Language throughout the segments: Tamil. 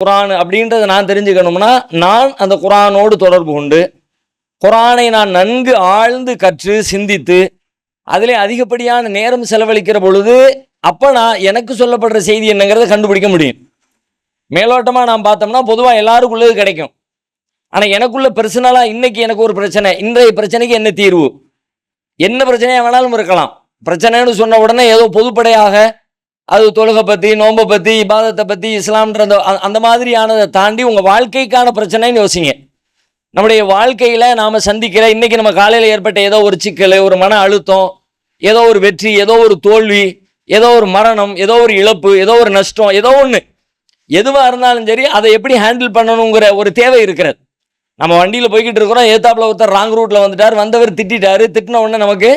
குரான் அப்படின்றத நான் தெரிஞ்சுக்கணும்னா நான் அந்த குரானோடு தொடர்பு கொண்டு குரானை நான் நன்கு ஆழ்ந்து கற்று சிந்தித்து அதிலே அதிகப்படியான நேரம் செலவழிக்கிற பொழுது அப்போ நான் எனக்கு சொல்லப்படுற செய்தி என்னங்கிறத கண்டுபிடிக்க முடியும். மேலோட்டமாக நான் பார்த்தோம்னா பொதுவாக எல்லாருக்குள்ளது கிடைக்கும். ஆனால் எனக்குள்ள பர்சனலாக இன்னைக்கு எனக்கு ஒரு பிரச்சனை இன்றைய பிரச்சனைக்கு என்ன தீர்வு? என்ன பிரச்சனையாக வேணாலும் இருக்கலாம். பிரச்சனைன்னு சொன்ன உடனே ஏதோ பொதுப்படையாக அது தொழுகை பற்றி நோன்பை பற்றி இபாதத்தை பற்றி இஸ்லாம்ன்ற அந்த அந்த மாதிரியானதை தாண்டி உங்கள் வாழ்க்கைக்கான பிரச்சனைன்னு யோசிங்க. நம்முடைய வாழ்க்கையில் நாம் சந்திக்கிற இன்றைக்கி நம்ம காலையில் ஏற்பட்ட ஏதோ ஒரு சிக்கல் ஒரு மன அழுத்தம் ஏதோ ஒரு வெற்றி ஏதோ ஒரு தோல்வி ஏதோ ஒரு மரணம் ஏதோ ஒரு இழப்பு ஏதோ ஒரு நஷ்டம் ஏதோ ஒன்று எதுவாக இருந்தாலும் சரி அதை எப்படி ஹேண்டில் பண்ணணுங்கிற ஒரு தேவை இருக்கிறது. நம்ம வண்டியில் போய்கிட்டு இருக்கிறோம் ஏத்தாப்புல ஒருத்தர் ராங் ரூட்டில் வந்துட்டார் வந்தவர் திட்டாரு திட்டின உடனே நமக்கு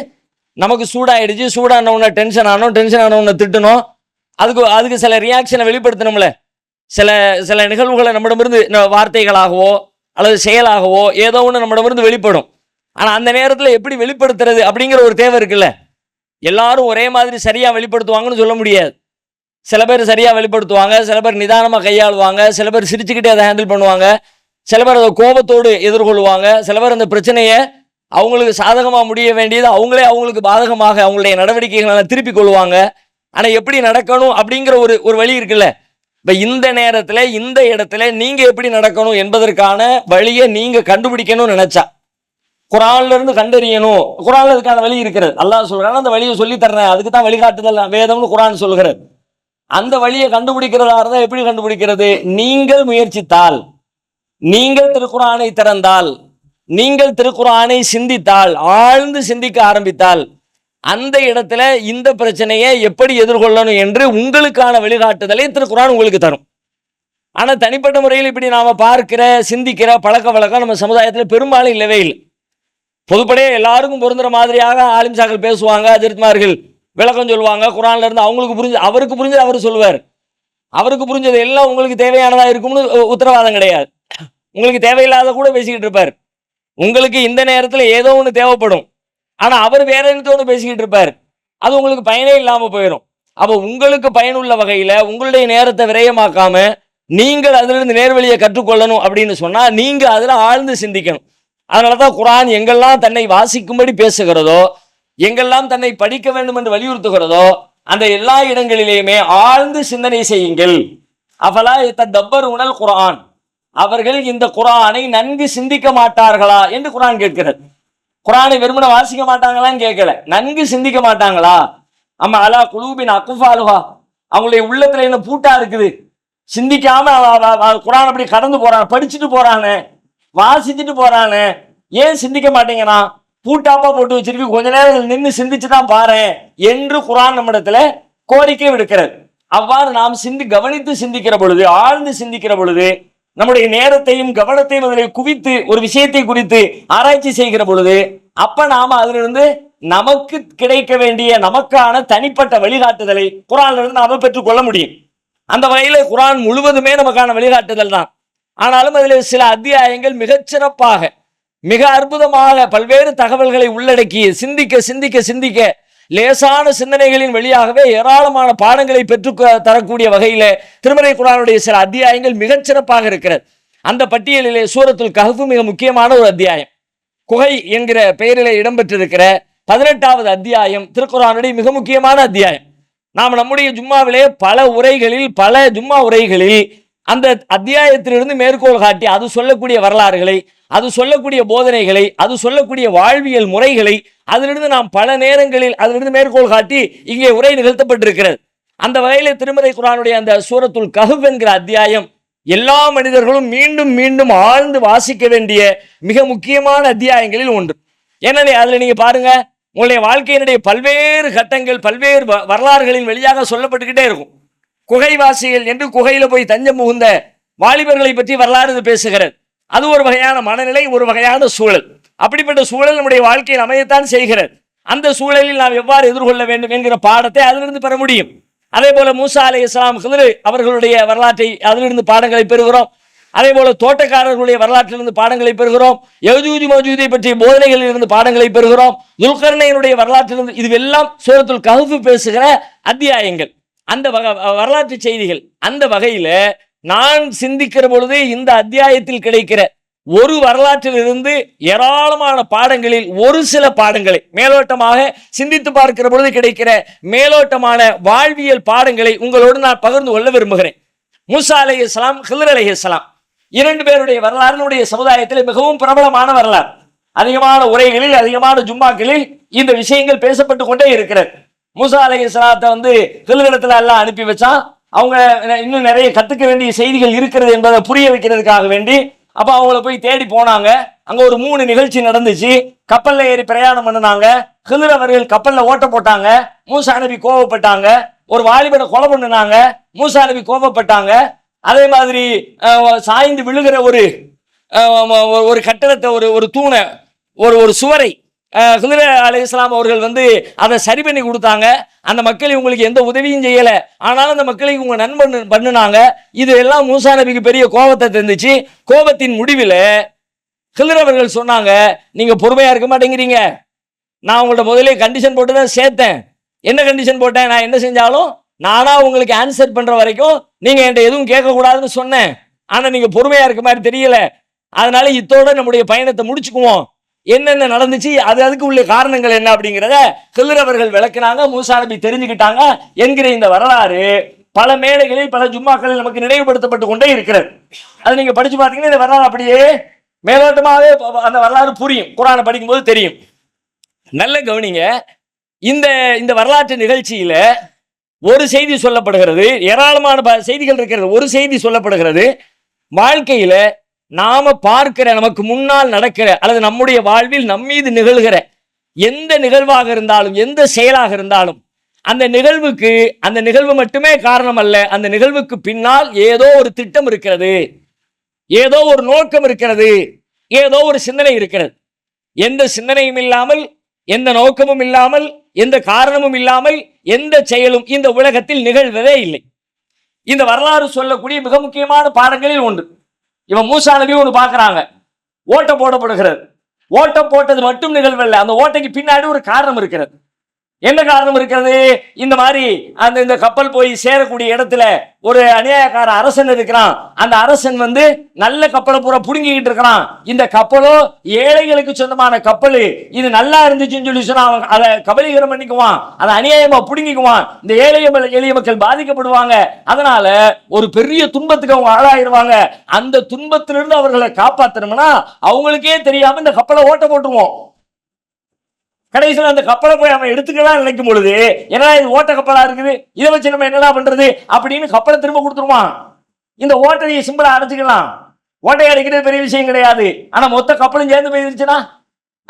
நமக்கு சூடாயிடுச்சு சூடான உடனே டென்ஷன் ஆனோம் டென்ஷன் ஆன உடனே திட்டணும் அதுக்கு அதுக்கு சில ரியாக்ஷனை வெளிப்படுத்தணும்ல. சில சில நிகழ்வுகளை நம்மிடமிருந்து வார்த்தைகளாகவோ அல்லது செயலாகவோ ஏதோ ஒன்று நம்மிடமிருந்து வெளிப்படும். ஆனால் அந்த நேரத்தில் எப்படி வெளிப்படுத்துறது அப்படிங்கிற ஒரு தேவை இருக்குல்ல. எல்லாரும் ஒரே மாதிரி சரியாக வெளிப்படுத்துவாங்கன்னு சொல்ல முடியாது. சில பேர் சரியாக வெளிப்படுத்துவாங்க சில பேர் நிதானமாக கையாளுவாங்க சில பேர் சிரிச்சுக்கிட்டே அதை ஹேண்டில் பண்ணுவாங்க சில பேர் அதை கோபத்தோடு எதிர்கொள்வாங்க சில பேர் அந்த பிரச்சனையை அவங்களுக்கு சாதகமாக முடிய வேண்டியது அவங்களே அவங்களுக்கு பாதகமாக அவங்களுடைய நடவடிக்கைகளை திருப்பி கொள்வாங்க. ஆனால் எப்படி நடக்கணும் அப்படிங்கிற ஒரு ஒரு வழி இருக்குல்ல? இப்போ இந்த நேரத்தில் இந்த இடத்துல நீங்கள் எப்படி நடக்கணும் என்பதற்கான வழியை நீங்கள் கண்டுபிடிக்கணும்னு நினச்சா. குரான்ல இருந்து கண்டறியணும். குரான்ல இதுக்கான வழி இருக்கிறது. அல்லாஹ் சொல்கிறான் அந்த வழியை சொல்லி தர்றேன். அதுக்கு தான் வழிகாட்டுதல். வேதம்னு குரான் சொல்கிறது அந்த வழியை கண்டுபிடிக்கிறதா இருந்தால் எப்படி கண்டுபிடிக்கிறது? நீங்கள் முயற்சித்தால். நீங்கள் திருக்குறானை திறந்தால். நீங்கள் திருக்குறானை சிந்தித்தால். ஆழ்ந்து சிந்திக்க ஆரம்பித்தால். அந்த இடத்துல இந்த பிரச்சனையை எப்படி எதிர்கொள்ளணும் என்று உங்களுக்கான வழிகாட்டுதலை திருக்குறான் உங்களுக்கு தரும். ஆனால் தனிப்பட்ட முறையில் இப்படி நாம் பார்க்கிற சிந்திக்கிற பழக்க வழக்கம் நம்ம சமுதாயத்தில் பெரும்பாலும் இல்லவே இல்லை. பொதுப்படையே எல்லாருக்கும் பொருந்துகிற மாதிரியாக ஆலிம்சாக்கள் பேசுவாங்க அஜித்மார்கள் விளக்கம் சொல்லுவாங்க குரான்ல இருந்து அவங்களுக்கு புரிஞ்சு அவருக்கு புரிஞ்சது அவர் சொல்லுவார். அவருக்கு புரிஞ்சது எல்லாம் உங்களுக்கு தேவையானதாக இருக்கும்னு உத்தரவாதம் கிடையாது. உங்களுக்கு தேவையில்லாத கூட பேசிக்கிட்டு இருப்பார். உங்களுக்கு இந்த நேரத்தில் ஏதோ ஒன்று தேவைப்படும். ஆனால் அவர் வேற என்னத்தோ ஒன்று பேசிக்கிட்டு இருப்பார். அது உங்களுக்கு பயனே இல்லாமல் போயிடும் அப்போ உங்களுக்கு பயனுள்ள வகையில் உங்களுடைய நேரத்தை விரயமாக்காம நீங்கள் அதிலிருந்து நேர்வழியை கற்றுக்கொள்ளணும் அப்படின்னு சொன்னால் நீங்கள் அதில் ஆழ்ந்து சிந்திக்கணும். அதனால தான் குரான் எங்கெல்லாம் தன்னை வாசிக்கும்படி பேசுகிறதோ எங்கெல்லாம் தன்னை படிக்க வேண்டும் என்று வலியுறுத்துகிறதோ அந்த எல்லா இடங்களிலேயுமே ஆழ்ந்து சிந்தனை செய்யுங்கள். அவலா தப்பர் உணல் குரான். அவர்கள் இந்த குரானை நன்கு சிந்திக்க மாட்டார்களா என்று குரான் கேட்கிறது. குரானை வெறுமனை வாசிக்க மாட்டாங்களான்னு கேட்கல. நன்கு சிந்திக்க மாட்டாங்களா? ஆமா அலா குலூபின் அக்குஃபாலுவா அவங்களுடைய உள்ளத்துல என்ன பூட்டா இருக்குது? சிந்திக்காம குரான் அப்படி கடந்து போறான் படிச்சுட்டு போறானே வாசிச்சுட்டு போறானே. ஏன் சிந்திக்க மாட்டேங்கிறான் பூட்டாப்பா போட்டு வச்சிருக்கு. கொஞ்ச நேரம் நின்று சிந்திச்சு தான் பாரு என்று குரான் நம்மிடத்துல கோரிக்கை விடுக்கிறது. அவ்வாறு நாம் சிந்தி கவனித்து சிந்திக்கிற பொழுது ஆழ்ந்து சிந்திக்கிற பொழுது நம்முடைய நேரத்தையும் கவனத்தையும் அதில் குவித்து ஒரு விஷயத்தை குறித்து ஆராய்ச்சி செய்கிற பொழுது அப்ப நாம அதிலிருந்து நமக்கு கிடைக்க வேண்டிய நமக்கான தனிப்பட்ட வழிகாட்டுதலை குரான்ல இருந்து நாம பெற்றுக்கொள்ள முடியும். அந்த வகையில குரான் முழுவதுமே நமக்கான வழிகாட்டுதல் தான். ஆனாலும் அதில் சில அத்தியாயங்கள் மிகச்சிறப்பாக மிக அற்புதமாக பல்வேறு தகவல்களை உள்ளடக்கி சிந்திக்க சிந்திக்க சிந்திக்க லேசான சிந்தனைகளின் வழியாகவே ஏராளமான பாடங்களை பெற்று தரக்கூடிய வகையில் திருமறை குரானுடைய சில அத்தியாயங்கள் மிகச்சிறப்பாக இருக்கிறது. அந்த பட்டியலிலே சூரத்துல் கஹ்ஃபு மிக முக்கியமான ஒரு அத்தியாயம். குகை என்கிற பெயரிலே இடம்பெற்றிருக்கிற பதினெட்டாவது அத்தியாயம் திருக்குறானுடைய மிக முக்கியமான அத்தியாயம். நாம் நம்முடைய ஜும்மாவிலே பல உரைகளில் பல ஜும்மா உரைகளில் அந்த அத்தியாயத்திலிருந்து மேற்கோள் காட்டி அது சொல்லக்கூடிய வரலாறுகளை அது சொல்லக்கூடிய போதனைகளை அது சொல்லக்கூடிய வாழ்வியல் முறைகளை அதிலிருந்து நாம் பல நேரங்களில் அதிலிருந்து மேற்கோள் காட்டி இங்கே உரை நிகழ்த்தப்பட்டிருக்கிறது. அந்த வகையில் திருமறை குரானுடைய அந்த சூரத்துல் கஹுப் என்கிற அத்தியாயம் எல்லா மனிதர்களும் மீண்டும் மீண்டும் ஆழ்ந்து வாசிக்க வேண்டிய மிக முக்கியமான அத்தியாயங்களில் ஒன்று. ஏன்னா அதில் நீங்க பாருங்க உங்களுடைய வாழ்க்கையினுடைய பல்வேறு கட்டங்கள் பல்வேறு வ- வரலாறுகளின் வெளியாக சொல்லப்பட்டுக்கிட்டே இருக்கும். குகைவாசிகள் என்று குகையில் போய் தஞ்சம் புகுந்த வாலிபர்களை பற்றி வரலாறு பேசுகிறது. அது ஒரு வகையான மனநிலை ஒரு வகையான சூழல். அப்படிப்பட்ட சூழல் நம்முடைய வாழ்க்கையில் அமையத்தான் செய்கிறது. அந்த சூழலில் நாம் எவ்வாறு எதிர்கொள்ள வேண்டும் என்கிற பாடத்தை அதிலிருந்து பெற முடியும். அதே போல மூசா அலை இஸ்லாம் ஹிதரு அவர்களுடைய வரலாற்றை அதிலிருந்து பாடங்களை பெறுகிறோம். அதே போல தோட்டக்காரர்களுடைய வரலாற்றிலிருந்து பாடங்களை பெறுகிறோம். யஜூஜி மௌஜூதி பற்றிய போதனைகளில் இருந்து பாடங்களை பெறுகிறோம். துல்கர்ணையனுடைய வரலாற்றிலிருந்து இதுவெல்லாம் சூரத்துல் கஹுஃபு பேசுகிற அத்தியாயங்கள். அந்த வகை வரலாற்று செய்திகள் அந்த வகையில் நான் சிந்திக்கிற பொழுது இந்த அத்தியாயத்தில் கிடைக்கிற ஒரு வரலாற்றில் இருந்து ஏராளமான பாடங்களில் ஒரு சில பாடங்களை மேலோட்டமாக சிந்தித்து பார்க்கிற பொழுது கிடைக்கிற மேலோட்டமான வாழ்வியல் பாடங்களை உங்களோடு நான் பகிர்ந்து கொள்ள விரும்புகிறேன். மூசா இஸ்லாம் ஹிலர் அலைஹிஸ்ஸலாம் இரண்டு பேருடைய வரலாறுனுடைய சமுதாயத்தில் மிகவும் பிரபலமான வரலாறு. அதிகமான உரைகளில் அதிகமான ஜும்மாக்களில் இந்த விஷயங்கள் பேசப்பட்டு கொண்டே இருக்கிறது. மூசா இஸ்லாத்தை வந்து ஹிலரிடத்துல எல்லாம் அனுப்பி வச்சான். அவங்க இன்னும் நிறைய கற்றுக்க வேண்டிய செய்திகள் இருக்கிறது என்பதை புரிய வைக்கிறதுக்காக வேண்டி அப்போ அவங்கள போய் தேடி போனாங்க. அங்கே ஒரு மூணு நிகழ்ச்சி நடந்துச்சு. கப்பலில் ஏறி பிரயாணம் பண்ணினாங்க. ஹிலர் அவர்கள் கப்பலில் ஓட்ட போட்டாங்க. மூசா நபி கோவப்பட்டாங்க. ஒரு வாலிபனை கொலை பண்ணினாங்க. மூசா நபி கோபப்பட்டாங்க அதே மாதிரி சாய்ந்து விழுகிற ஒரு ஒரு- ஒரு கட்டடத்தை ஒரு ஒரு தூணை ஒரு ஒரு சுவரை ஹிதர அலி இஸ்லாம் அவர்கள் வந்து அதை சரி பண்ணி கொடுத்தாங்க. அந்த மக்கள் இவங்களுக்கு எந்த உதவியும் செய்யலை. ஆனாலும் அந்த மக்களுக்கு இவங்க நண்பன் பண்ணினாங்க. இது எல்லாம் மூசா நபிக்கு பெரிய கோபத்தை தந்துச்சு. கோபத்தின் முடிவில் ஹிதர் அவர்கள் சொன்னாங்க நீங்கள் பொறுமையாக இருக்க மாட்டேங்கிறீங்க. நான் உங்கள்ட்ட முதலே கண்டிஷன் போட்டு தான் சேர்த்தேன். என்ன கண்டிஷன் போட்டேன்? நான் என்ன செஞ்சாலும் நானாக உங்களுக்கு ஆன்சர் பண்ணுற வரைக்கும் நீங்கள் என்கிட்ட எதுவும் கேட்கக்கூடாதுன்னு சொன்னேன். ஆனால் நீங்கள் பொறுமையாக இருக்க மாதிரி தெரியல. அதனால இத்தோட நம்முடைய பயணத்தை முடிச்சுக்குவோம். என்னென்ன நடந்துச்சு? அது அதுக்கு உள்ள காரணங்கள் என்ன அப்படிங்கிறத ஹில்லர் விளக்குனாங்க மூசா நபி தெரிஞ்சுக்கிட்டாங்க. என்கிற இந்த வரலாறு பல மேடைகளில் பல ஜும்மாக்களில் நமக்கு நினைவுபடுத்தப்பட்டு கொண்டே இருக்கிறது. அது நீங்க படிச்சு பார்த்தீங்கன்னா இந்த வரலாறு அப்படியே மேலோட்டமாகவே அந்த வரலாறு புரியும். குரானை படிக்கும்போது தெரியும். நல்ல கவனிங்க. இந்த இந்த வரலாற்று நிகழ்ச்சியில ஒரு செய்தி சொல்லப்படுகிறது. ஏராளமான செய்திகள் இருக்கிறது. ஒரு செய்தி சொல்லப்படுகிறது. வாழ்க்கையில நாம பார்க்கிற நமக்கு முன்னால் நடக்கிற அல்லது நம்முடைய வாழ்வில் நம்மீது நிகழ்கிற எந்த நிகழ்வாக இருந்தாலும் எந்த செயலாக இருந்தாலும் அந்த நிகழ்வுக்கு அந்த நிகழ்வு மட்டுமே காரணம் அல்ல அந்த நிகழ்வுக்கு பின்னால் ஏதோ ஒரு திட்டம் இருக்கிறது ஏதோ ஒரு நோக்கம் இருக்கிறது ஏதோ ஒரு சிந்தனை இருக்கிறது. எந்த சிந்தனையும் இல்லாமல் எந்த நோக்கமும் இல்லாமல் எந்த காரணமும் இல்லாமல் எந்த செயலும் இந்த உலகத்தில் நிகழ்வதே இல்லை. இந்த வரலாறு சொல்லக்கூடிய மிக முக்கியமான பாடங்களில் ஒன்று. இவன் மூசா நபி ஒன்று பார்க்குறாங்க ஓட்டம் போடப்படுகிறது. ஓட்டம் போட்டது மட்டும் நிகழ்வல்ல. அந்த ஓட்டைக்கு பின்னாடி ஒரு காரணம் இருக்கிறது. என்ன காரணம் இருக்கிறது? இந்த மாதிரி அந்த இந்த கப்பல் போய் சேரக்கூடிய இடத்துல ஒரு அநியாயக்கார அரசன் இருக்கிறான். அந்த அரசன் வந்து நல்ல கப்பலை பூரா புடுங்கிக்கிட்டு இருக்கிறான். இந்த கப்பலோ ஏழைகளுக்கு சொந்தமான கப்பல். இது நல்லா இருந்துச்சுன்னு சொல்லி சொன்னா அவன் அதை கபலீகரம் பண்ணிக்குவான். அதை அநியாயமா புடுங்கிக்குவான். இந்த ஏழை எளிய மக்கள் பாதிக்கப்படுவாங்க. அதனால ஒரு பெரிய துன்பத்துக்கு அவங்க ஆளாயிருவாங்க. அந்த துன்பத்திலிருந்து அவர்களை காப்பாத்தணும்னா அவங்களுக்கே தெரியாம இந்த கப்பலை ஓட்ட போட்டுருவோம். கடைசியில் அந்த கப்பலை போய் அவன் எடுத்துக்கலாம் நினைக்கும் பொழுது என்னடா இது ஓட்ட கப்பலா இருக்குது? இதை வச்சு நம்ம என்னடா பண்றது? அப்படின்னு கப்பலை திரும்ப கொடுத்துருவான் இந்த ஓட்டையை சிம்பிளா அடைச்சிக்கலாம் ஓட்டையை அடைக்கிறது பெரிய விஷயம் கிடையாது. ஆனா மொத்த கப்பலும் சேர்ந்து போயிருச்சுன்னா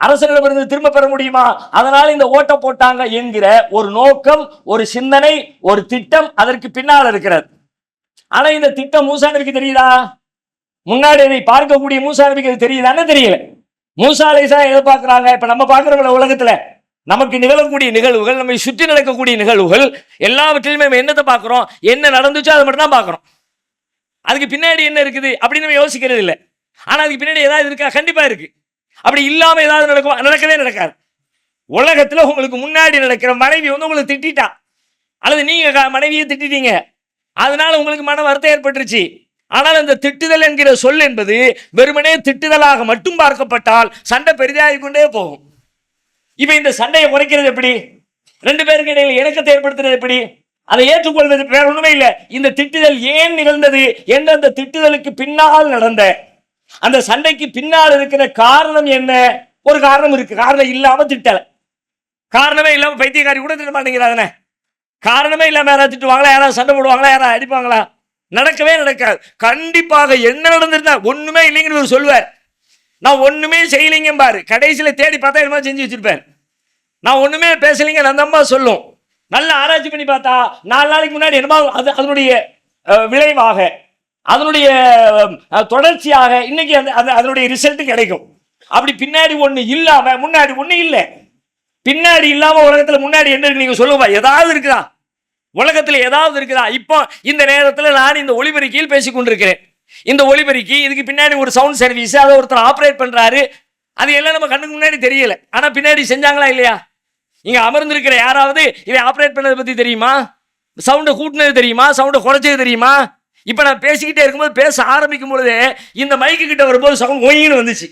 அரசர்களிடமிருந்து திரும்ப பெற முடியுமா? அதனால இந்த ஓட்டை போட்டாங்க என்கிற ஒரு நோக்கம் ஒரு சிந்தனை ஒரு திட்டம் அதற்கு பின்னால் இருக்கிறது. ஆனா இந்த திட்டம் மூசா நபிக்கு தெரியுதா? முன்னாடி இதை பார்க்கக்கூடிய மூசா நபிக்கு அது தெரியுதான்னு தெரியல. மூசா அலைசா எதை இப்ப நம்ம பார்க்கறோம்ல உலகத்துல. நமக்கு நிகழக்கூடிய நிகழ்வுகள் நம்மை சுற்றி நடக்கக்கூடிய நிகழ்வுகள் எல்லாவற்றிலுமே நம்ம என்னத்தை பார்க்குறோம்? என்ன நடந்துச்சோ அதை மட்டும் தான் பார்க்குறோம். அதுக்கு பின்னாடி என்ன இருக்குது? அப்படின்னு நம்ம யோசிக்கிறது இல்லை. ஆனால் அதுக்கு பின்னாடி ஏதாவது இருக்கா? கண்டிப்பாக இருக்கு. அப்படி இல்லாமல் ஏதாவது நடக்கும் நடக்கவே நடக்காது. உலகத்தில் உங்களுக்கு முன்னாடி நடக்கிற மனைவி வந்து உங்களுக்கு திட்டிட்டா. அல்லது நீங்கள் மனைவியை திட்டிட்டீங்க. அதனால உங்களுக்கு மன வருத்தம் ஏற்பட்டுருச்சு. ஆனால் அந்த திட்டுதல் என்கிற சொல் என்பது வெறுமனே திட்டுதலாக மட்டும் பார்க்கப்பட்டால் சண்டை பெரிதாகி கொண்டே போகும். இப்போ இந்த சண்டையை குறைக்கிறது எப்படி? ரெண்டு பேருக்கு இடையில் இணக்கத்தை ஏற்படுத்துறது எப்படி? அதை ஏற்றுக்கொள்வது வேற ஒண்ணுமே இல்லை. இந்த திட்டுதல் ஏன் நிகழ்ந்தது என்ற அந்த திட்டுதலுக்கு பின்னால் நடந்த அந்த சண்டைக்கு பின்னால் இருக்கிற காரணம் என்ன? ஒரு காரணம் இருக்கு. காரணம் இல்லாம திட்டல. காரணமே இல்லாம பைத்தியக்காரி கூட திட்ட மாட்டேங்கிறாங்கண்ணே காரணமே இல்லாம யாராவது திட்டுவாங்களா? யாராவது சண்டை போடுவாங்களா? யாராவது அடிப்பாங்களா? நடக்கவே நடக்காது. கண்டிப்பாக என்ன நடந்திருந்தா ஒண்ணுமே இல்லைங்கன்னு ஒரு சொல்லுவார். நான் ஒண்ணுமே செய்யலைங்க பாரு. கடைசியில தேடி பார்த்தா என்னமோ செஞ்சு வச்சிருப்பேன். நான் ஒண்ணுமே பேசலைங்க அந்த அம்மா சொல்லும். நல்ல ஆராய்ச்சி பண்ணி பார்த்தா நாலு நாளைக்கு முன்னாடி என்னமோ அது அதனுடைய விளைவாக அதனுடைய தொடர்ச்சியாக இன்னைக்கு அந்த அந்த- அதனுடைய ரிசல்ட் கிடைக்கும். அப்படி பின்னாடி ஒண்ணு இல்லாம முன்னாடி ஒண்ணு இல்லை. பின்னாடி இல்லாம உலகத்துல முன்னாடி என்ன இருக்கு நீங்க சொல்லுவா ஏதாவது இருக்குதா? உலகத்தில் ஏதாவது இருக்குதா? இப்போ இந்த நேரத்தில் நான் இந்த ஒளிபெருக்கியில் பேசி கொண்டிருக்கிறேன் இந்த ஒளிபெருக்கி இதுக்கு பின்னாடி ஒரு சவுண்ட் சர்வீஸ் அதை ஒருத்தர் ஆப்ரேட் பண்ணுறாரு அது எல்லாம் நம்ம கண்ணுக்கு முன்னாடி தெரியல. ஆனால் பின்னாடி செஞ்சாங்களா இல்லையா? இங்கே அமர்ந்திருக்கிற யாராவது இதை ஆப்ரேட் பண்ணதை பற்றி தெரியுமா? சவுண்டை கூட்டினது தெரியுமா? சவுண்டை குறைச்சது தெரியுமா? இப்போ நான் பேசிக்கிட்டே இருக்கும்போது பேச ஆரம்பிக்கும் பொழுது இந்த மைக்கு கிட்ட வரும்போது சவுண்ட் ஒயின்னு வந்துச்சு.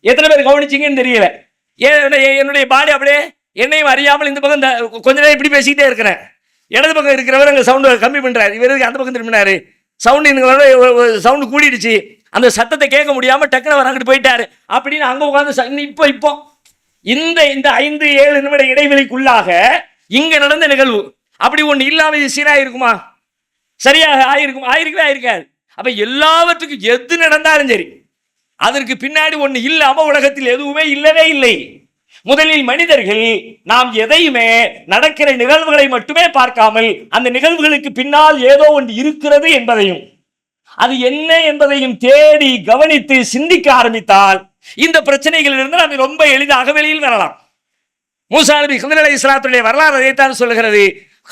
எத்தனை பேர் கவனிச்சிங்கன்னு தெரியல. ஏன் என்னுடைய- என்னுடைய பாடி அப்படியே என்னையும் அறியாமல் இந்த பக்கம் இந்த- கொஞ்ச நேரம் இப்படி பேசிக்கிட்டே இருக்கிறேன். இடது பக்கம் இருக்கிறவர் அங்கே சவுண்டு கம்மி பண்ணுறாரு இவருக்கு அந்த பக்கம் திரும்பினாரு சவுண்டு இந்த சவுண்டு கூடிடுச்சு. அந்த சத்தத்தை கேட்க முடியாமல் டக்குனு அவர் அங்கிட்டு போயிட்டாரு. அப்படின்னு அங்கே உட்காந்து இப்போ இப்போ. இந்த இந்த ஐந்து ஏழு நிமிட இடைவெளிக்குள்ளாக இங்கே நடந்த நிகழ்வு. அப்படி ஒன்று இல்லாமல் இது சீராக இருக்குமா சரியாக ஆயிருக்கும் ஆயிருக்கவே ஆயிருக்காது. அப்போ எல்லாவற்றுக்கும் எது நடந்தாலும் சரி அதற்கு பின்னாடி ஒன்று இல்லாமல் உலகத்தில் எதுவுமே இல்லவே இல்லை. முதலில் மனிதர்கள் நாம் எதையுமே நடக்கிற நிகழ்வுகளை மட்டுமே பார்க்காமல் அந்த நிகழ்வுகளுக்கு பின்னால் ஏதோ ஒன்று இருக்கிறது என்பதையும் அது என்ன என்பதையும் தேடி கவனித்து சிந்திக்க ஆரம்பித்தால் இந்த பிரச்சனைகளிலிருந்து நாம் ரொம்ப எளிதாக வெளியில் வரலாம். மூசா நபி ஹிதர் அலை இஸ்லாத்துடைய வரலாறு அதைத்தான் சொல்கிறது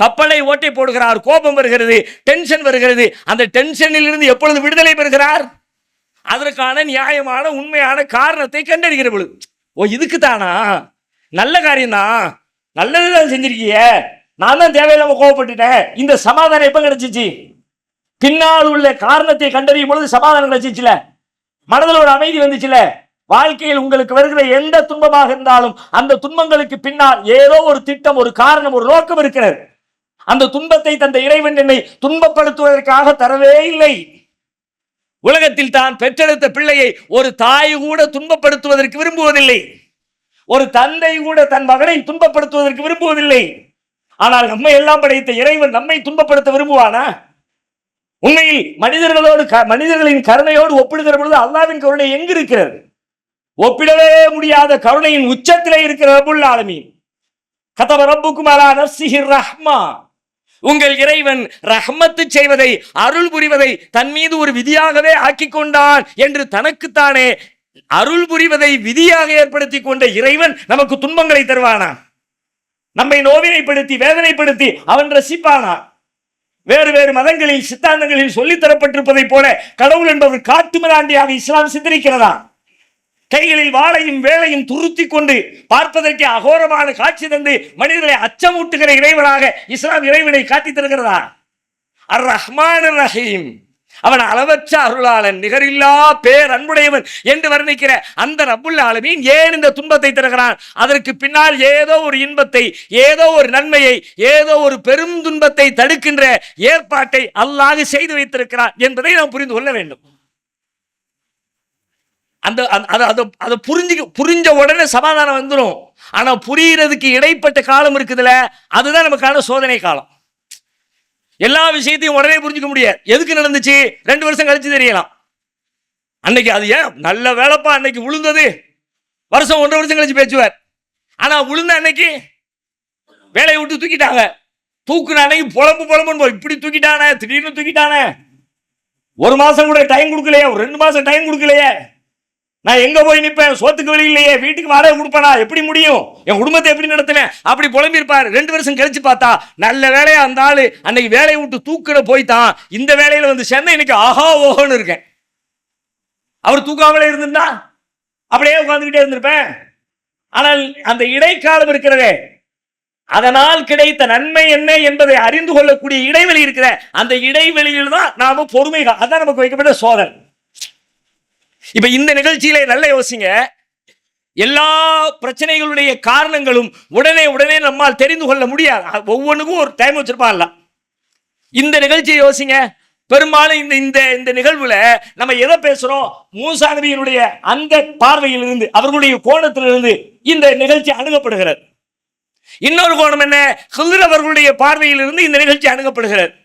கப்பலை ஓட்டை போடுகிறார் கோபம் வருகிறது டென்ஷன் வருகிறது. அந்த டென்ஷனில் இருந்து எப்பொழுது விடுதலை பெறுகிறார்? அதற்கான நியாயமான உண்மையான காரணத்தை கண்டறிகிற பொழுது. ஓ இதுக்கு தானா நல்ல காரியம்தான். நல்லதுதான் செஞ்சிருக்கிய. நான் தான் தேவையில்லாமல் கோவப்பட்டுட்டேன். இந்த சமாதானம் எப்போ கிடைச்சிச்சு? பின்னால் உள்ள காரணத்தை கண்டறியும் பொழுது சமாதானம் கிடைச்சிச்சுல. மனதில் ஒரு அமைதி வந்துச்சுல. வாழ்க்கையில் உங்களுக்கு வருகிற எந்த துன்பமாக இருந்தாலும் அந்த துன்பங்களுக்கு பின்னால் ஏதோ ஒரு திட்டம் ஒரு காரணம் ஒரு நோக்கம் இருக்கிறது. அந்த துன்பத்தை தந்த இறைவன் என்னை துன்பப்படுத்துவதற்காக தரவே இல்லை. உலகத்தில் தான் பெற்றெடுத்த பிள்ளையை ஒரு தாய் கூட துன்பப்படுத்துவதற்கு விரும்புவதில்லை. ஒரு தந்தை கூட தன் மகனை துன்பப்படுத்துவதற்கு விரும்புவதில்லை. ஆனால் நம்மை எல்லாம் படைத்த இறைவன் நம்மை துன்பப்படுத்த விரும்புவானா? உண்மையில் மனிதர்களோடு க- மனிதர்களின் கருணையோடு ஒப்பிடுகிற பொழுது அல்லாவின் கருணை எங்கு இருக்கிறது ஒப்பிடவே முடியாத கருணையின் உச்சத்திலே இருக்கிற ரபுல் ஆலமீன். கதவ ரப்புக்கும் அலா நஃப்ஸிஹி ரஹ்மா. உங்கள் இறைவன் ரஹ்மத்து செய்வதை அருள் புரிவதை தன் மீது ஒரு விதியாகவே ஆக்கிக் கொண்டான் என்று தனக்குத்தானே அருள் புரிவதை விதியாக ஏற்படுத்தி கொண்ட இறைவன் நமக்கு துன்பங்களை தருவானா? நம்மை நோவினைப்படுத்தி வேதனைப்படுத்தி அவன் ரசிப்பானா? வேறு வேறு மதங்களில் சித்தாந்தங்களில் சொல்லித் தரப்பட்டிருப்பதைப் போல கடவுள் என்பவர் காட்டுமிராண்டியாக இஸ்லாம் சித்தரிக்கிறதா? கைகளில் வாளையும் வேலையும் துருத்தி கொண்டு பார்ப்பதற்கு அகோரமான காட்சி தந்து மனிதர்களை அச்சமூட்டுகிற இறைவனாக இஸ்லாம் இறைவனை காட்டித் தருகிறதா? அர் ரஹ்மான் ரஹீம் அவன் அளவற்ற அருளாளன் நிகரில்லா பேர் அன்புடையவன் என்று வர்ணிக்கிற அந்த ரப்புல் ஆலமீன் ஏன் இந்த துன்பத்தை தருகிறான்? அதற்கு பின்னால் ஏதோ ஒரு இன்பத்தை ஏதோ ஒரு நன்மையை ஏதோ ஒரு பெரும் துன்பத்தை தடுக்கின்ற ஏற்பாட்டை அல்லாது செய்து வைத்திருக்கிறான் என்பதை நாம் புரிந்து கொள்ள வேண்டும். அந்த அந்த- அதை அதை புரிஞ்சு புரிஞ்ச உடனே சமாதானம் வந்துடும் ஆனால் புரியறதுக்கு இடைப்பட்ட காலம் இருக்குதுல்ல அதுதான் நமக்கான சோதனை காலம். எல்லா விஷயத்தையும் உடனே புரிஞ்சுக்க முடியாது. எதுக்கு நடந்துச்சு? ரெண்டு வருஷம் கழிச்சு தெரியலாம். அன்னைக்கு அது ஏன் நல்ல வேலைப்பா அன்னைக்கு விழுந்தது வருஷம் ஒன்றரை வருஷம் கழிச்சு பேச்சுவார். ஆனால் விழுந்த அன்னைக்கு வேலையை விட்டு தூக்கிட்டாங்க. தூக்குன அன்னைக்கு புலம்பு புலம்புன்னு போய் இப்படி தூக்கிட்டானே திடீர்னு தூக்கிட்டானே. ஒரு மாதம் கூட டைம் கொடுக்கலையே ஒரு ரெண்டு மாதம் டைம் கொடுக்கலையே. நான் எங்க போய் நிற்பேன் சோத்துக்கு வழி இல்லையே. வீட்டுக்கு வாடகை கொடுப்பேனா? எப்படி முடியும்? என் குடும்பத்தை எப்படி நடத்துவேன் அப்படி புலம்பியிருப்பார். ரெண்டு வருஷம் கழிச்சு பார்த்தா நல்ல வேலையா அந்த ஆளு அன்னைக்கு வேலையை விட்டு தூக்கிட போய்தான் இந்த வேலையில வந்து சென்னை இன்னைக்கு ஆஹா ஓஹோன்னு இருக்கேன். அவர் தூக்காமலே இருந்திருந்தா? அப்படியே உட்காந்துக்கிட்டே இருந்திருப்பேன். ஆனால் அந்த இடைக்காலம் இருக்கிறதே அதனால் கிடைத்த நன்மை என்ன என்பதை அறிந்து கொள்ளக்கூடிய இடைவெளி இருக்கிற அந்த இடைவெளியில் தான் நாம பொறுமை அதான் நமக்கு வைக்கப்பட்ட சோதனை. இப்ப இந்த நிகழ்ச்சியிலே நல்ல யோசிங்க. எல்லா பிரச்சனைகளுடைய காரணங்களும் உடனே உடனே நம்மால் தெரிந்து கொள்ள முடியாது. ஒவ்வொன்றுக்கும் ஒரு டைம் வச்சிருப்பான்ல இந்த நிகழ்ச்சியை யோசிங்க. பெரும்பாலும் இந்த இந்த இந்த நிகழ்வுல நம்ம எதை பேசுறோம்? மூசா நபியினுடைய அந்த பார்வையிலிருந்து அவர்களுடைய கோணத்திலிருந்து இந்த நிகழ்ச்சி அணுகப்படுகிறது. இன்னொரு கோணம் என்ன? ஹில்ர் அவர்களுடைய பார்வையிலிருந்து இந்த நிகழ்ச்சி அணுகப்படுகிறது.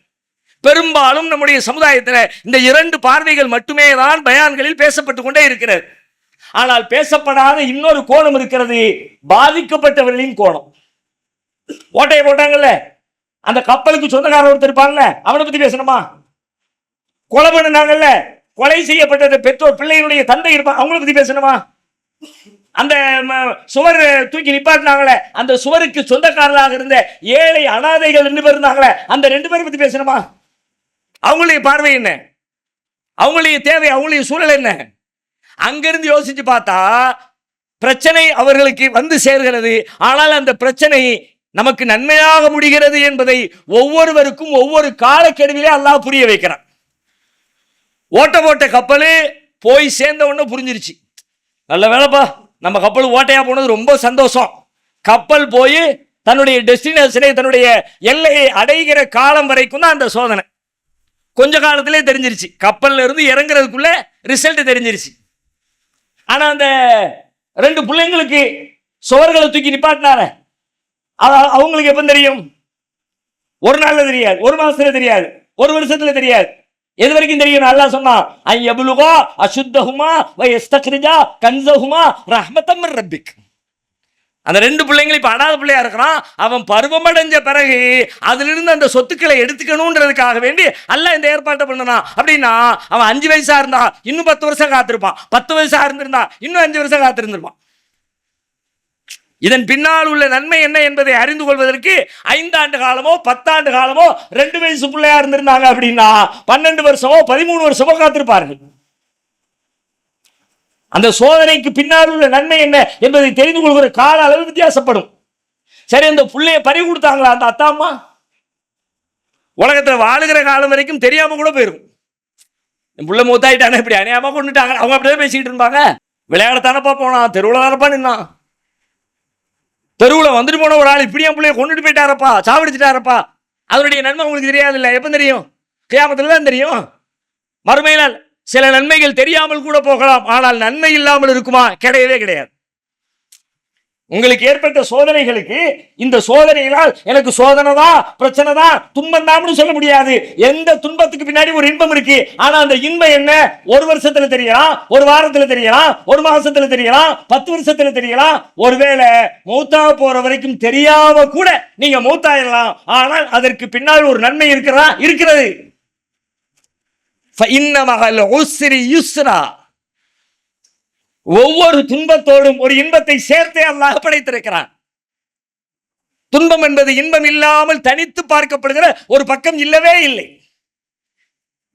பெரும்பாலும் நம்முடைய சமுதாயத்தில் இந்த இரண்டு பார்வைகள் மட்டுமே தான் பயான்களில் பேசப்பட்டு கொண்டே இருக்கிறது. ஆனால் பேசப்படாத இன்னொரு கோணம் இருக்கிறது பாதிக்கப்பட்டவர்களின் கோணம். ஓட்டையை போட்டாங்கல்ல? அந்த கப்பலுக்கு சொந்தக்காரர் ஒருத்தர் இருப்பாங்கல்ல? அவனை பத்தி பேசணுமா? கொலை பண்ணினாங்கல்ல? கொலை செய்யப்பட்ட பெற்றோர் பிள்ளைகளுடைய தந்தை இருப்பான் அவங்கள பத்தி பேசணுமா? அந்த ம, சுவர் தூக்கி நிப்பாட்டினாங்களே அந்த சுவருக்கு சொந்தக்காரராக இருந்த ஏழை அனாதைகள் ரெண்டு பேர் இருந்தாங்களே அந்த ரெண்டு பேரை பத்தி பேசணுமா? அவங்களுடைய பார்வை என்ன? அவங்களுடைய தேவை அவங்களுடைய சூழல் என்ன? அங்கிருந்து யோசிச்சு பார்த்தா பிரச்சனை அவர்களுக்கு வந்து சேர்கிறது. ஆனால் அந்த பிரச்சனை நமக்கு நன்மையாக முடிகிறது என்பதை ஒவ்வொருவருக்கும் ஒவ்வொரு காலக்கெடுவிலே அல்லாஹ் புரிய வைக்கிறான். ஓட்ட போட்ட கப்பல் போய் சேர்ந்த உடனே புரிஞ்சிருச்சு. நல்ல வேலைப்பா நம்ம கப்பல் ஓட்டையாக போனது ரொம்ப சந்தோஷம். கப்பல் போய் தன்னுடைய டெஸ்டினேஷனை தன்னுடைய எல்லையை அடைகிற காலம் வரைக்கும் தான் அந்த சோதனை. கொஞ்ச காலத்திலே தெரிஞ்சிருச்சு. கப்பல்ல இருந்து இறங்குறதுக்குள்ள ரிசல்ட் தெரிஞ்சிருச்சு. ஆனால் அந்த ரெண்டு பிள்ளைங்களுக்கு சுவர்களை தூக்கி நிப்பாட்டினார. அவங்களுக்கு எப்போ தெரியும்? ஒரு நாளில் தெரியாது. ஒரு மாசத்துல தெரியாது. ஒரு வருஷத்துல தெரியாது. எது வரைக்கும் தெரியும்? நல்லா சொன்னா ஐ எபுலுகா அசுத்தஹுமா வை எஸ்தக்ரிஜா கன்சஹுமா ரஹ்மத்தம் மிர் ரப்பிக். அந்த ரெண்டு பிள்ளைங்களும் இப்போ அடாத பிள்ளையா இருக்கிறான். அவன் பருவமடைஞ்ச பிறகு அதிலிருந்து அந்த சொத்துக்களை எடுத்துக்கணுன்றதுக்காக வேண்டி அல்ல இந்த ஏற்பாட்டை பண்ணனா. அப்படின்னா அவன் அஞ்சு வயசாக இருந்தா இன்னும் பத்து வருஷம் காத்திருப்பான். பத்து வயசாக இருந்திருந்தா இன்னும் அஞ்சு வருஷம் காத்திருந்திருப்பான். இதன் பின்னால் உள்ள நன்மை என்ன என்பதை அறிந்து கொள்வதற்கு ஐந்தாண்டு காலமோ பத்தாண்டு காலமோ ரெண்டு வயசு பிள்ளையா இருந்திருந்தாங்க அப்படின்னா பன்னெண்டு வருஷமோ பதிமூணு வருஷமோ காத்திருப்பார்கள். அந்த சோதனைக்கு பின்னால் உள்ள நன்மை என்ன என்பதை தெரிந்து கொள்கிற கால அளவு வித்தியாசப்படும். சரி அந்த பிள்ளைய பறி கொடுத்தாங்களா அந்த அத்தா அம்மா? உலகத்தில் வாழுகிற காலம் வரைக்கும் தெரியாம கூட போயிரும். என் புள்ள மூத்தாயிட்டானே இப்படி அநியாயமா கொண்டுட்டாங்க. அவங்க அப்படியே பேசிக்கிட்டு இருப்பாங்க விளையாடத்தானப்பா போனான் தெருவில் தானப்பா நின்னான். தெருவில் வந்துட்டு போன ஒரு ஆள் இப்படி என் பிள்ளைய கொண்டுட்டு போயிட்டாரப்பா சாவடிச்சிட்டாரப்பா. அதனுடைய நன்மை உங்களுக்கு தெரியாது இல்லை எப்போ தெரியும்? கியாமத்தில் தான் தெரியும். மறுமையினால் சில நன்மைகள் தெரியாமல் கூட போகலாம். ஆனால் நன்மை இல்லாமல் இருக்குமா? கிடையவே கிடையாது. உங்களுக்கு ஏற்பட்ட சோதனைகளுக்கு இந்த சோதனையினால் எனக்கு சோதனை தான் பிரச்சனை தான் துன்பம் தான்னு சொல்ல முடியாது. எந்த துன்பத்துக்கு பின்னாடி ஒரு இன்பம் இருக்கு? ஆனா அந்த இன்பம் என்ன? ஒரு வருஷத்துல தெரியலாம் ஒரு வாரத்துல தெரியலாம் ஒரு மாசத்துல தெரியலாம் பத்து வருஷத்துல தெரியலாம். ஒருவேளை மௌத்தா போற வரைக்கும் தெரியாம கூட நீங்க மௌத்தாயிடலாம் ஆனால் அதற்கு பின்னால் ஒரு நன்மை இருக்கிறதா? இருக்கிறது. யுஸ்ரா ஒவ்வொரு துன்பத்தோடும் ஒரு இன்பத்தை சேர்த்தே அல்லாஹ் படைத்திருக்கிறான். துன்பம் என்பது இன்பம் இல்லாமல் தனித்து பார்க்கப்படுகிற ஒரு பக்கம் இல்லவே இல்லை.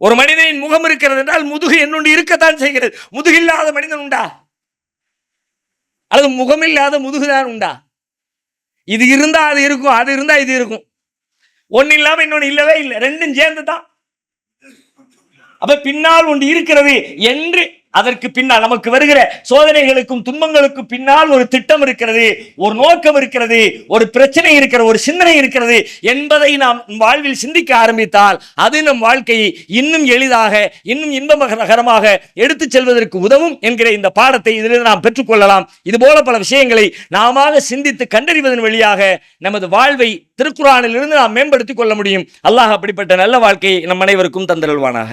ஒரு மனிதனின் முகம் இருக்கிறது என்றால் முதுகு என்னொன்று இருக்கத்தான் செய்கிறது. முதுகு இல்லாத மனிதன் உண்டா? அல்லது முகமில்லாத முதுகுதான் உண்டா? இது இருந்தால் அது இருக்கும் அது இருந்தால் இது இருக்கும். ஒன்னு இல்லாமல் இன்னொன்னு இல்லவே இல்லை. ரெண்டும் சேர்ந்து தான் அப்ப பின்னால் ஒன்று இருக்கிறது என்று அதற்கு பின்னால் நமக்கு வருகிற சோதனைகளுக்கும் துன்பங்களுக்கும் பின்னால் ஒரு திட்டம் இருக்கிறது ஒரு நோக்கம் இருக்கிறது ஒரு பிரச்சனை இருக்கிற ஒரு சிந்தனை இருக்கிறது என்பதை நாம் வாழ்வில் சிந்திக்க ஆரம்பித்தால் அது நம் வாழ்க்கையை இன்னும் எளிதாக இன்னும் இன்பமகரமாக எடுத்துச் செல்வதற்கு உதவும் என்கிற இந்த பாடத்தை இதிலிருந்து நாம் பெற்றுக்கொள்ளலாம். இது போல பல விஷயங்களை நாம சிந்தித்து கண்டறிவதன் வழியாக நமது வாழ்வை திருக்குறானிலிருந்து நாம் மேம்படுத்திக் கொள்ள முடியும். அல்லாஹ் அப்படிப்பட்ட நல்ல வாழ்க்கையை நம் அனைவருக்கும் தந்தருள்வானாக.